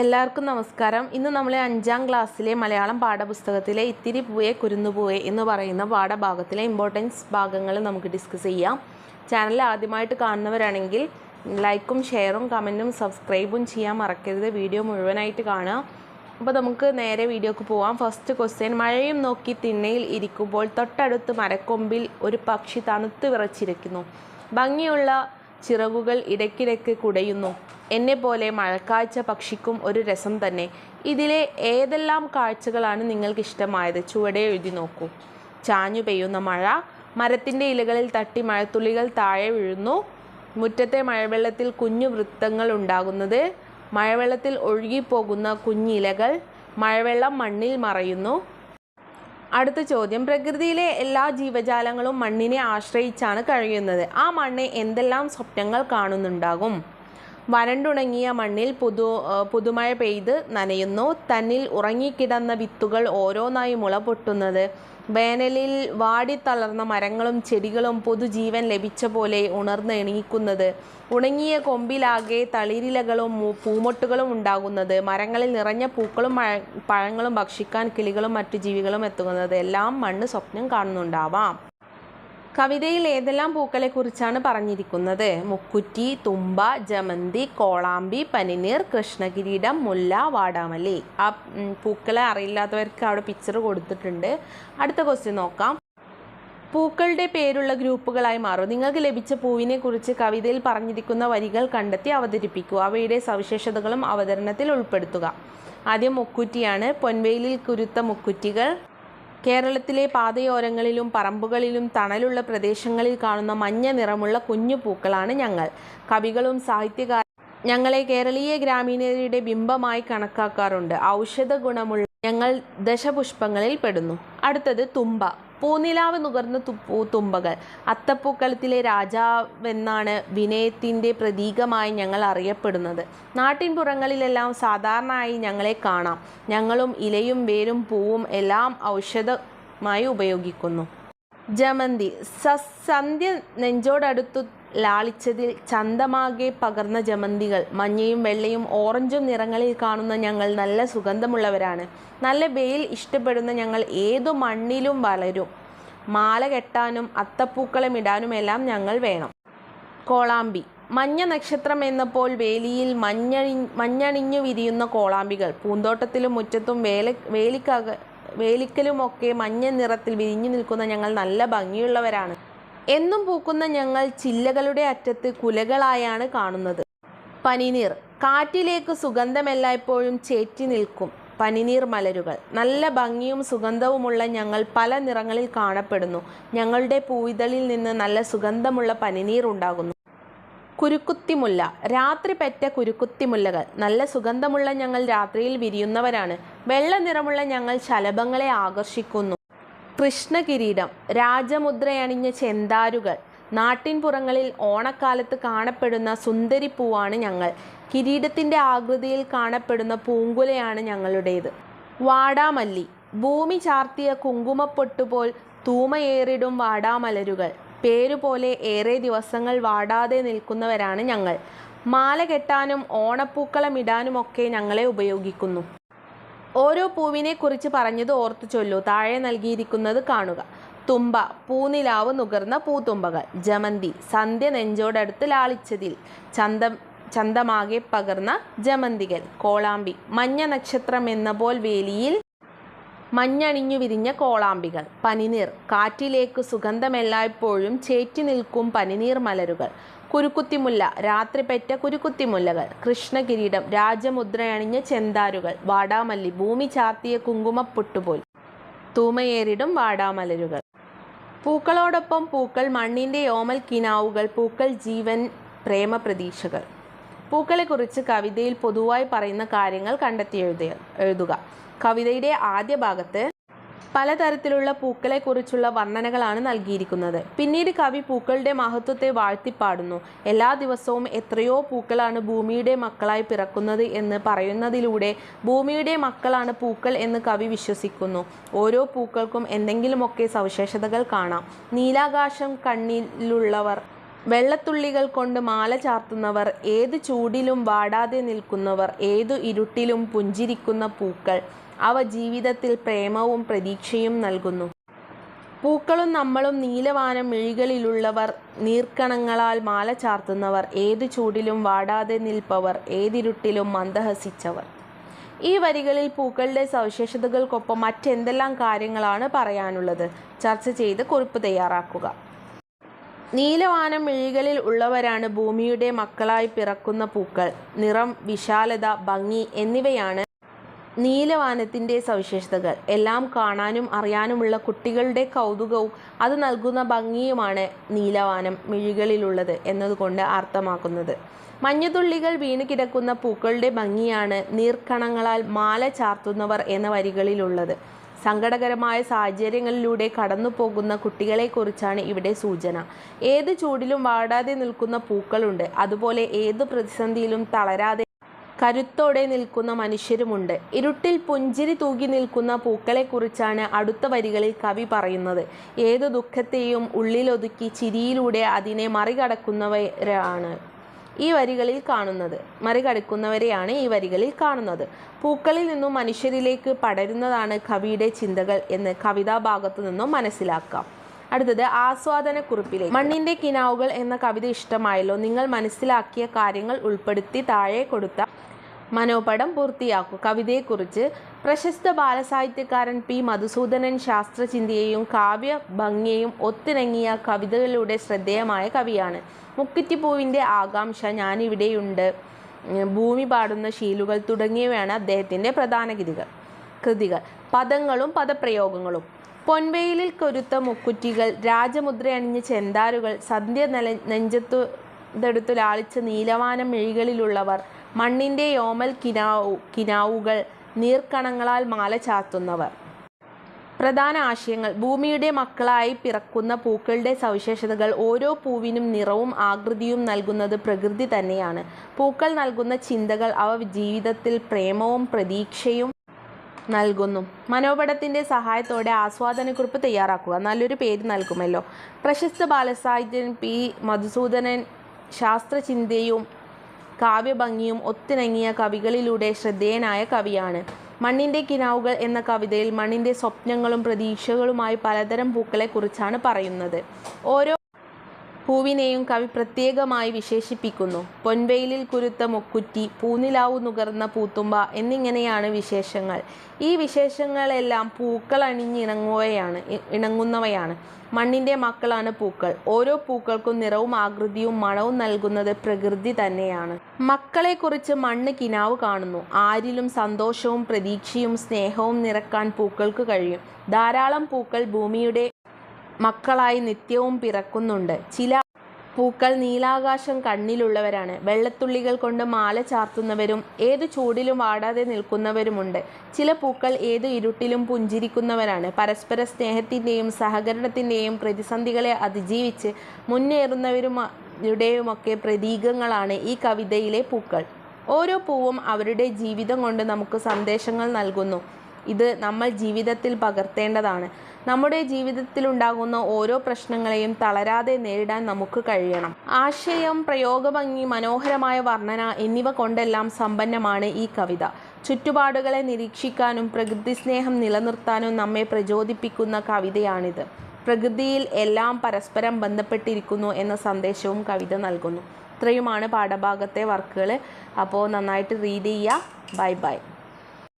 എല്ലാവർക്കും നമസ്കാരം. ഇന്ന് നമ്മൾ അഞ്ചാം ക്ലാസ്സിലെ മലയാളം പാഠപുസ്തകത്തിലെ ഇത്തിരി പൂവേ കുരുന്നുപൂയെ എന്ന് പറയുന്ന പാഠഭാഗത്തിലെ ഇമ്പോർട്ടൻസ് ഭാഗങ്ങൾ നമുക്ക് ഡിസ്കസ് ചെയ്യാം. ചാനൽ ആദ്യമായിട്ട് കാണുന്നവരാണെങ്കിൽ ലൈക്കും ഷെയറും കമന്റും സബ്സ്ക്രൈബും ചെയ്യാൻ മറക്കരുത്. വീഡിയോ മുഴുവനായിട്ട് കാണുക. അപ്പോൾ നമുക്ക് നേരെ വീഡിയോക്ക് പോവാം. ഫസ്റ്റ് ക്വസ്റ്റ്യൻ മഴയും നോക്കി തിണ്ണയിൽ ഇരിക്കുമ്പോൾ തൊട്ടടുത്ത് മരക്കൊമ്പിൽ ഒരു പക്ഷി തണുത്ത് വിറച്ചിരിക്കുന്നു. ഭംഗിയുള്ള ചിറകുകൾ ഇടയ്ക്കിടയ്ക്ക് കുടയുന്നു. എന്നെ പോലെ മഴക്കാഴ്ച പക്ഷിക്കും ഒരു രസം തന്നെ. ഇതിലെ ഏതെല്ലാം കാഴ്ചകളാണ് നിങ്ങൾക്ക് ഇഷ്ടമായത് ചുവടെ എഴുതി നോക്കൂ. ചാഞ്ഞു പെയ്യുന്ന മഴ മരത്തിന്റെ ഇലകളിൽ തട്ടി മഴത്തുള്ളികൾ താഴെ വീഴുന്നു. മുറ്റത്തെ മഴവെള്ളത്തിൽ കുഞ്ഞു വൃത്തങ്ങൾ ഉണ്ടാകുന്നത്. മഴവെള്ളത്തിൽ ഒഴുകിപ്പോകുന്ന കുഞ്ഞിലകൾ മഴവെള്ളം മണ്ണിൽ മറയുന്നു. അടുത്ത ചോദ്യം. പ്രകൃതിയിലെ എല്ലാ ജീവജാലങ്ങളും മണ്ണിനെ ആശ്രയിച്ചാണ് കഴിയുന്നത്. ആ മണ്ണ് എന്തെല്ലാം സ്വപ്നങ്ങൾ കാണുന്നുണ്ടാകും? വരണ്ടുണങ്ങിയ മണ്ണിൽ പുതു പുതുമഴ പെയ്ത് നനയുന്നു. തന്നിൽ ഉറങ്ങിക്കിടന്ന വിത്തുകൾ ഓരോന്നായി മുള പൊട്ടുന്നത്. വേനലിൽ വാടിത്തളർന്ന മരങ്ങളും ചെടികളും പുതുജീവൻ ലഭിച്ച പോലെ ഉണർന്ന് എണീക്കുന്നത്. ഉണങ്ങിയ കൊമ്പിലാകെ തളിരിലകളും പൂമൊട്ടുകളും ഉണ്ടാകുന്നത്. മരങ്ങളിൽ നിറഞ്ഞ പൂക്കളും പഴങ്ങളും ഭക്ഷിക്കാൻ കിളികളും മറ്റു ജീവികളും എത്തുന്നത്. എല്ലാം മണ്ണ് സ്വപ്നം കാണുന്നുണ്ടാവാം. കവിതയിൽ ഏതെല്ലാം പൂക്കളെ കുറിച്ചാണ് പറഞ്ഞിരിക്കുന്നത്? മുക്കുറ്റി തുമ്പ ജമന്തി കോളാമ്പി പനിനീർ കൃഷ്ണകിരീടം മുല്ല വാടാമല്ലി. ആ പൂക്കളെ അറിയില്ലാത്തവർക്ക് അവിടെ പിക്ചർ കൊടുത്തിട്ടുണ്ട്. അടുത്ത ക്വസ്റ്റ്യൻ നോക്കാം. പൂക്കളുടെ പേരുള്ള ഗ്രൂപ്പുകളായി മാറും. നിങ്ങൾക്ക് ലഭിച്ച പൂവിനെ കുറിച്ച് കവിതയിൽ പറഞ്ഞിരിക്കുന്ന വരികൾ കണ്ടെത്തി അവതരിപ്പിക്കുക. അവയുടെ സവിശേഷതകളും അവതരണത്തിൽ ഉൾപ്പെടുത്തുക. ആദ്യം മുക്കുറ്റിയാണ്. പൊൻവെയിലിൽ കുരുത്ത മുക്കുറ്റികൾ. കേരളത്തിലെ പാതയോരങ്ങളിലും പറമ്പുകളിലും തണലുള്ള പ്രദേശങ്ങളിൽ കാണുന്ന മഞ്ഞ നിറമുള്ള കുഞ്ഞു പൂക്കളാണ് ഞങ്ങൾ. കവികളും സാഹിത്യകാര ഞങ്ങളെ കേരളീയ ഗ്രാമീണരുടെ ബിംബമായി കണക്കാക്കാറുണ്ട്. ഔഷധ ഗുണമുള്ള ഞങ്ങൾ ദശപുഷ്പങ്ങളിൽ പെടുന്നു. അടുത്തത് തുമ്പ. പൂനിലാവ് നുകർന്ന തുപ്പൂ തുമ്പകൾ. അത്തപ്പൂക്കളത്തിലെ രാജാവെന്നാണ് വിനയത്തിന്റെ പ്രതീകമായി ഞങ്ങൾ അറിയപ്പെടുന്നത്. നാട്ടിൻപുറങ്ങളിലെല്ലാം സാധാരണയായി ഞങ്ങളെ കാണാം. ഞങ്ങളും ഇലയും വേരും പൂവും എല്ലാം ഔഷധമായി ഉപയോഗിക്കുന്നു. ജമന്തി. സന്ധ്യ നെഞ്ചോടടുത്തു ലാളിച്ചതിൽ ചന്തമാകെ പകർന്ന ജമന്തികൾ. മഞ്ഞയും വെള്ളയും ഓറഞ്ചും നിറങ്ങളിൽ കാണുന്ന ഞങ്ങൾ നല്ല സുഗന്ധമുള്ളവരാണ്. നല്ല വെയിൽ ഇഷ്ടപ്പെടുന്ന ഞങ്ങൾ ഏതു മണ്ണിലും വളരും. മാല കെട്ടാനും അത്തപ്പൂക്കളം ഇടാനുമെല്ലാം ഞങ്ങൾ വേണം. കോളാമ്പി. മഞ്ഞ നക്ഷത്രം എന്നപ്പോൾ വേലിയിൽ മഞ്ഞണി മഞ്ഞണിഞ്ഞു വിരിയുന്ന കോളാമ്പികൾ. പൂന്തോട്ടത്തിലും മുറ്റത്തും വേല വേലിക്കക വേലിക്കലുമൊക്കെ മഞ്ഞ നിറത്തിൽ വിരിഞ്ഞു നിൽക്കുന്ന ഞങ്ങൾ നല്ല ഭംഗിയുള്ളവരാണ്. എന്നും പൂക്കുന്ന ഞങ്ങൾ ചില്ലകളുടെ അറ്റത്ത് കുലകളായാണ് കാണുന്നത്. പനിനീർ. കാറ്റിലേക്ക് സുഗന്ധമെല്ലായ്പ്പോഴും ചേറ്റി നിൽക്കും. പനിനീർ മലരുകൾ. നല്ല ഭംഗിയും സുഗന്ധവുമുള്ള ഞങ്ങൾ പല നിറങ്ങളിൽ കാണപ്പെടുന്നു. ഞങ്ങളുടെ പൂവിതളിൽ നിന്ന് നല്ല സുഗന്ധമുള്ള പനിനീർ ഉണ്ടാകുന്നു. കുരുക്കുത്തിമുല്ല. രാത്രി പെറ്റ കുരുക്കുത്തിമുല്ലകൾ. നല്ല സുഗന്ധമുള്ള ഞങ്ങൾ രാത്രിയിൽ വിരിയുന്നവരാണ്. വെള്ള നിറമുള്ള ഞങ്ങൾ ശലഭങ്ങളെ ആകർഷിക്കുന്നു. കൃഷ്ണകിരീടം. രാജമുദ്രയണിഞ്ഞ ചെന്താരുകൾ. നാട്ടിൻപുറങ്ങളിൽ ഓണക്കാലത്ത് കാണപ്പെടുന്ന സുന്ദരിപ്പൂവാണ് ഞങ്ങൾ. കിരീടത്തിന്റെ ആകൃതിയിൽ കാണപ്പെടുന്ന പൂങ്കുലയാണ് ഞങ്ങളുടേത്. വാടാമല്ലി. ഭൂമി ചാർത്തിയ കുങ്കുമപ്പൊട്ടുപോൽ തൂമയേറിടും വാടാമലരുകൾ. പേരുപോലെ ഏറെ ദിവസങ്ങൾ വാടാതെ നിൽക്കുന്നവരാണ് ഞങ്ങൾ. മാല കെട്ടാനും ഓണപ്പൂക്കളം ഇടാനുമൊക്കെ ഞങ്ങളെ ഉപയോഗിക്കുന്നു. ഓരോ പൂവിനെ കുറിച്ച് പറഞ്ഞത് ഓർത്തു ചൊല്ലൂ. താഴെ നൽകിയിരിക്കുന്നത് കാണുക. തുമ്പ പൂനിലാവ് നുകർന്ന പൂത്തുമ്പകൾ. ജമന്തി സന്ധ്യ നെഞ്ചോടടുത്ത് ലാളിച്ചതിൽ. ചന്തം ചന്തമാകെ പകർന്ന ജമന്തികൾ. കോളാമ്പി മഞ്ഞ നക്ഷത്രം എന്ന പോൽ വേലിയിൽ മഞ്ഞണിഞ്ഞു വിരിഞ്ഞ കോളാമ്പികൾ. പനിനീർ. കാറ്റിലേക്ക് സുഗന്ധമെല്ലായ്പ്പോഴും ചേറ്റി നിൽക്കും പനിനീർ മലരുകൾ. കുരുക്കുത്തിമുല്ല. രാത്രി പെറ്റ കുരുക്കുത്തിമുല്ലകൾ. കൃഷ്ണകിരീടം. രാജമുദ്രയണിഞ്ഞ ചെന്താരുകൾ. വാടാമല്ലി. ഭൂമി ചാത്തിയ കുങ്കുമപ്പൊട്ടുപോൽ. തൂമയേറിടും വാടാമലരുകൾ. പൂക്കളോടൊപ്പം പൂക്കൾ മണ്ണിന്റെ ഓമൽ കിനാവുകൾ പൂക്കൾ ജീവൻ പ്രേമ പ്രതീക്ഷകൾ പൂക്കളെക്കുറിച്ച് കവിതയിൽ പൊതുവായി പറയുന്ന കാര്യങ്ങൾ കണ്ടെത്തി എഴുതിയ എഴുതുക. കവിതയുടെ ആദ്യ ഭാഗത്ത് പലതരത്തിലുള്ള പൂക്കളെക്കുറിച്ചുള്ള വർണനകളാണ് നൽകിയിരിക്കുന്നത്. പിന്നീട് കവി പൂക്കളുടെ മഹത്വത്തെ വാഴ്ത്തിപ്പാടുന്നു. എല്ലാ ദിവസവും എത്രയോ പൂക്കളാണ് ഭൂമിയുടെ മക്കളായി പിറക്കുന്നത് എന്ന് പറയുന്നതിലൂടെ ഭൂമിയുടെ മക്കളാണ് പൂക്കൾ എന്ന് കവി വിശ്വസിക്കുന്നു. ഓരോ പൂക്കൾക്കും എന്തെങ്കിലുമൊക്കെ സവിശേഷതകൾ കാണാം. നീലാകാശം കണ്ണിലുള്ളവർ വെള്ളത്തുള്ളികൾ കൊണ്ട് മാല ചാർത്തുന്നവർ ഏത് ചൂടിലും വാടാതെ നിൽക്കുന്നവർ ഏതു ഇരുട്ടിലും പുഞ്ചിരിക്കുന്ന പൂക്കൾ അവ ജീവിതത്തിൽ പ്രേമവും പ്രതീക്ഷയും നൽകുന്നു. പൂക്കളും നമ്മളും നീലവാനം മിഴികളിലുള്ളവർ നീർക്കണങ്ങളാൽ മാല ചാർത്തുന്നവർ ഏതു ചൂടിലും വാടാതെ നിൽപ്പവർ ഏതിരുട്ടിലും മന്ദഹസിച്ചവർ. ഈ വരികളിൽ പൂക്കളുടെ സവിശേഷതകൾക്കൊപ്പം മറ്റെന്തെല്ലാം കാര്യങ്ങളാണ് പറയാനുള്ളത്? ചർച്ച ചെയ്ത് കുറിപ്പ് തയ്യാറാക്കുക. നീലവാനം മിഴികളിൽ ഉള്ളവരാണ് ഭൂമിയുടെ മക്കളായി പിറക്കുന്ന പൂക്കൾ. നിറം വിശാലത ഭംഗി എന്നിവയാണ് നീലവാനത്തിന്റെ സവിശേഷതകൾ. എല്ലാം കാണാനും അറിയാനുമുള്ള കുട്ടികളുടെ കൗതുകവും അത് നൽകുന്ന ഭംഗിയുമാണ് നീലവാനം മിഴികളിലുള്ളത് എന്നതുകൊണ്ട് അർത്ഥമാക്കുന്നത്. മഞ്ഞുതുള്ളികൾ വീണ് കിടക്കുന്ന പൂക്കളുടെ ഭംഗിയാണ് നീർക്കണങ്ങളാൽ മാല ചാർത്തുന്നവർ എന്ന വരികളിലുള്ളത്. സങ്കടകരമായ സാഹചര്യങ്ങളിലൂടെ കടന്നു പോകുന്ന കുട്ടികളെക്കുറിച്ചാണ് ഇവിടെ സൂചന. ഏത് ചൂടിലും വാടാതെ നിൽക്കുന്ന പൂക്കളുണ്ട്. അതുപോലെ ഏത് പ്രതിസന്ധിയിലും തളരാതെ കരുത്തോടെ നിൽക്കുന്ന മനുഷ്യരുമുണ്ട്. ഇരുട്ടിൽ പുഞ്ചിരി തൂകി നിൽക്കുന്ന പൂക്കളെക്കുറിച്ചാണ് അടുത്ത വരികളിൽ കവി പറയുന്നത്. ഏത് ദുഃഖത്തെയും ഉള്ളിലൊതുക്കി ചിരിയിലൂടെ അതിനെ മറികടക്കുന്നവരാണ്. ഈ വരികളിൽ കാണുന്നത്. മറികടക്കുന്നവരെയാണ് ഈ വരികളിൽ കാണുന്നത്. പൂക്കളിൽ നിന്നും മനുഷ്യരിലേക്ക് പടരുന്നതാണ് കവിയുടെ ചിന്തകൾ എന്ന് കവിതാഭാഗത്തു നിന്നും മനസ്സിലാക്കാം. അടുത്തത് ആസ്വാദനക്കുറിപ്പിലേക്ക് മണ്ണിന്റെ കിനാവുകൾ എന്ന കവിത ഇഷ്ടമായല്ലോ. നിങ്ങൾ മനസ്സിലാക്കിയ കാര്യങ്ങൾ ഉൾപ്പെടുത്തി താഴെ കൊടുത്ത മനോപടം പൂർത്തിയാക്കൂ. കവിതയെക്കുറിച്ച് പ്രശസ്ത ബാലസാഹിത്യകാരൻ പി. മധുസൂദനൻ ശാസ്ത്രചിന്തയെയും കാവ്യ ഭംഗിയെയും ഒത്തിണങ്ങിയ കവിതകളിലൂടെ ശ്രദ്ധേയമായ കവിയാണ്. മുക്കുറ്റിപ്പൂവിന്റെ ആകാംക്ഷ ഞാനിവിടെയുണ്ട്. ഭൂമി പാടുന്ന ശീലുകൾ തുടങ്ങിയവയാണ് അദ്ദേഹത്തിന്റെ പ്രധാന കൃതികൾ. കൃതികൾ. പദങ്ങളും പദപ്രയോഗങ്ങളും. പൊൻവെയിലിൽ കൊരുത്ത മുക്കുറ്റികൾ രാജമുദ്രയണിഞ്ഞ ചെന്താരുകൾ സന്ധ്യ നെല നെഞ്ചത്തു ലാളിച്ച നീലവാനം മിഴികളിലുള്ളവർ മണ്ണിന്റെ യോമൽ കിനാവു കിനാവുകൾ നീർക്കണങ്ങളാൽ മാല ചാത്തുന്നവർ. പ്രധാന ആശയങ്ങൾ. ഭൂമിയുടെ മക്കളായി പിറക്കുന്ന പൂക്കളുടെ സവിശേഷതകൾ ഓരോ പൂവിനും നിറവും ആകൃതിയും നൽകുന്നത് പ്രകൃതി തന്നെയാണ്. പൂക്കൾ നൽകുന്ന ചിന്തകൾ അവ ജീവിതത്തിൽ പ്രേമവും പ്രതീക്ഷയും നൽകുന്നു. മനോപടത്തിന്റെ സഹായത്തോടെ ആസ്വാദനക്കുറിപ്പ് തയ്യാറാക്കുക. നല്ലൊരു പേര് നൽകുമല്ലോ. പ്രശസ്ത ബാലസാഹിത്യൻ പി. മധുസൂദനൻ ശാസ്ത്രചിന്തയും കാവ്യഭംഗിയും ഒത്തിണങ്ങിയ കവികളിലൂടെ ശ്രദ്ധേയനായ കവിയാണ്. മണ്ണിന്റെ കിനാവുകൾ എന്ന കവിതയിൽ മണ്ണിന്റെ സ്വപ്നങ്ങളും പ്രതീക്ഷകളുമായി പലതരം പൂക്കളെക്കുറിച്ചാണ് പറയുന്നത്. ഓരോ പൂവിനെയും കവി പ്രത്യേകമായി വിശേഷിപ്പിക്കുന്നു. പൊൻവെയിലിൽ കുരുത്ത മുക്കുറ്റി പൂനിലാവു നുകർന്ന പൂത്തുമ്പ എന്നിങ്ങനെയാണ് വിശേഷങ്ങൾ. ഈ വിശേഷങ്ങളെല്ലാം പൂക്കൾ അണിഞ്ഞിണങ്ങുകയാണ് ഇണങ്ങുന്നവയാണ്. മണ്ണിന്റെ മക്കളാണ് പൂക്കൾ. ഓരോ പൂക്കൾക്കും നിറവും ആകൃതിയും മണവും നൽകുന്നത് പ്രകൃതി തന്നെയാണ്. മക്കളെക്കുറിച്ച് മണ്ണ് കിനാവ് കാണുന്നു. ആരിലും സന്തോഷവും പ്രതീക്ഷയും സ്നേഹവും നിറക്കാൻ പൂക്കൾക്ക് കഴിയും. ധാരാളം പൂക്കൾ ഭൂമിയുടെ മക്കളായി നിത്യവും പിറക്കുന്നുണ്ട്. ചില പൂക്കൾ നീലാകാശം കണ്ണിലുള്ളവരാണ്. വെള്ളത്തുള്ളികൾ കൊണ്ട് മാല ചാർത്തുന്നവരും ഏത് ചൂടിലും വാടാതെ നിൽക്കുന്നവരുമുണ്ട്. ചില പൂക്കൾ ഏത് ഇരുട്ടിലും പുഞ്ചിരിക്കുന്നവരാണ്. പരസ്പര സ്നേഹത്തിന്റെയും സഹകരണത്തിന്റെയും പ്രതിസന്ധികളെ അതിജീവിച്ച് മുന്നേറുന്നവരുടെയുമൊക്കെ പ്രതീകങ്ങളാണ് ഈ കവിതയിലെ പൂക്കൾ. ഓരോ പൂവും അവരുടെ ജീവിതം കൊണ്ട് നമുക്ക് സന്ദേശങ്ങൾ നൽകുന്നു. ഇത് നമ്മൾ ജീവിതത്തിൽ പകർത്തേണ്ടതാണ്. നമ്മുടെ ജീവിതത്തിൽ ഉണ്ടാകുന്ന ഓരോ പ്രശ്നങ്ങളെയും തളരാതെ നേരിടാൻ നമുക്ക് കഴിയണം. ആശയം പ്രയോഗഭംഗി മനോഹരമായ വർണന എന്നിവ കൊണ്ടെല്ലാം സമ്പന്നമാണ് ഈ കവിത. ചുറ്റുപാടുകളെ നിരീക്ഷിക്കാനും പ്രകൃതി സ്നേഹം നിലനിർത്താനും നമ്മെ പ്രചോദിപ്പിക്കുന്ന കവിതയാണിത്. പ്രകൃതിയിൽ എല്ലാം പരസ്പരം ബന്ധപ്പെട്ടിരിക്കുന്നു എന്ന സന്ദേശവും കവിത നൽകുന്നു. ഇത്രയുമാണ് പാഠഭാഗത്തെ വർക്കുകൾ അപ്പോൾ നന്നായിട്ട് റീഡ് ചെയ്യുക. Bye bye